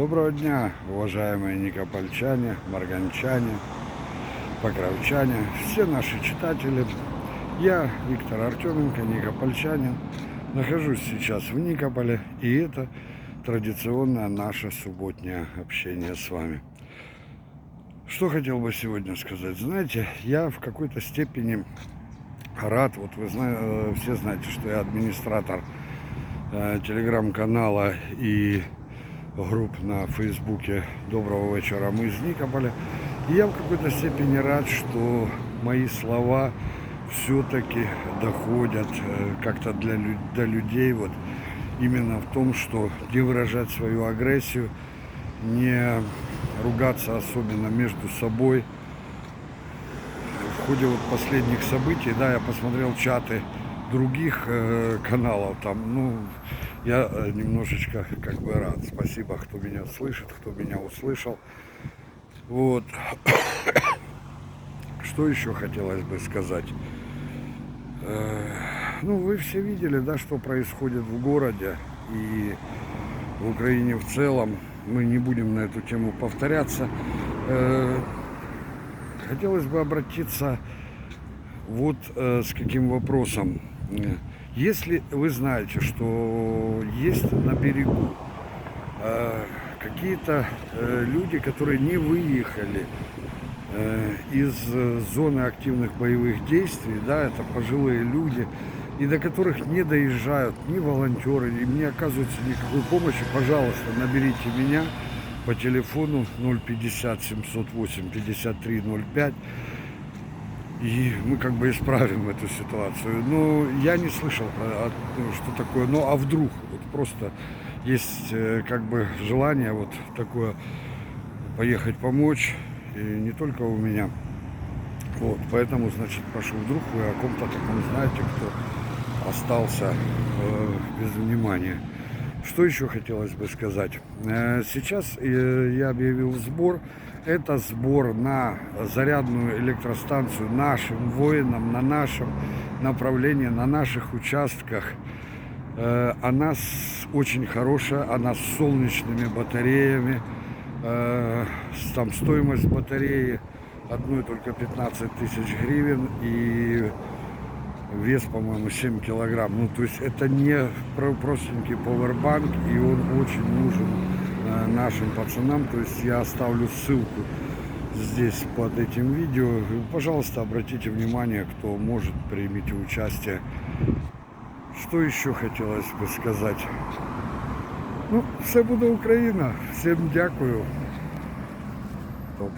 Доброго дня, уважаемые никопольчане, марганчане, покровчане, все наши читатели. Я, Виктор Артеменко, никопольчанин, нахожусь сейчас в Никополе, и это традиционное наше субботнее общение с вами. Что хотел бы сегодня сказать? Знаете, я в какой-то степени рад, вот вы зна- э, все знаете, что я администратор э, телеграм-канала и групп на Фейсбуке «Доброго вечера, мы из Никополя». И я в какой-то степени рад, что мои слова все-таки доходят э, как-то для, до людей вот именно в том, что не выражать свою агрессию, не ругаться особенно между собой. В ходе вот последних событий, да, я посмотрел чаты других э, каналов, там, ну, я э, немножечко как бы рад. Спасибо, кто меня слышит, кто меня услышал. Вот. Что еще хотелось бы сказать? Э, Ну, вы все видели, да, что происходит в городе и в Украине в целом. Мы не будем на эту тему повторяться. Э, Хотелось бы обратиться вот э, с каким вопросом. Если вы знаете, что есть на берегу э, какие-то э, люди, которые не выехали э, из зоны активных боевых действий, да, это пожилые люди, и до которых не доезжают ни волонтеры, им не оказывается никакой помощи, пожалуйста, наберите меня по телефону 050 708 53 05 и мы как бы исправим эту ситуацию. Но я не слышал, ну, что такое. Ну а вдруг вот просто есть э, как бы желание вот такое поехать помочь, и не только у меня. Вот, поэтому, значит, прошу, вдруг вы о ком-то таком знаете, кто остался э, без внимания. Что еще хотелось бы сказать? Э, Сейчас э, я объявил сбор. Это сбор на зарядную электростанцию нашим воинам, на нашем направлении, на наших участках. Э, Она очень хорошая, она с солнечными батареями. Там стоимость батареи одной только 15 тысяч гривен и вес, по-моему, 7 килограмм. Ну, то есть это не про- простенький поwerbank, и он очень нужен э, нашим пацанам. То есть я оставлю ссылку здесь под этим видео. Пожалуйста, обратите внимание, кто может, примите участие. Что еще хотелось бы сказать? Ну, все буде Україна. Всім дякую. Топ.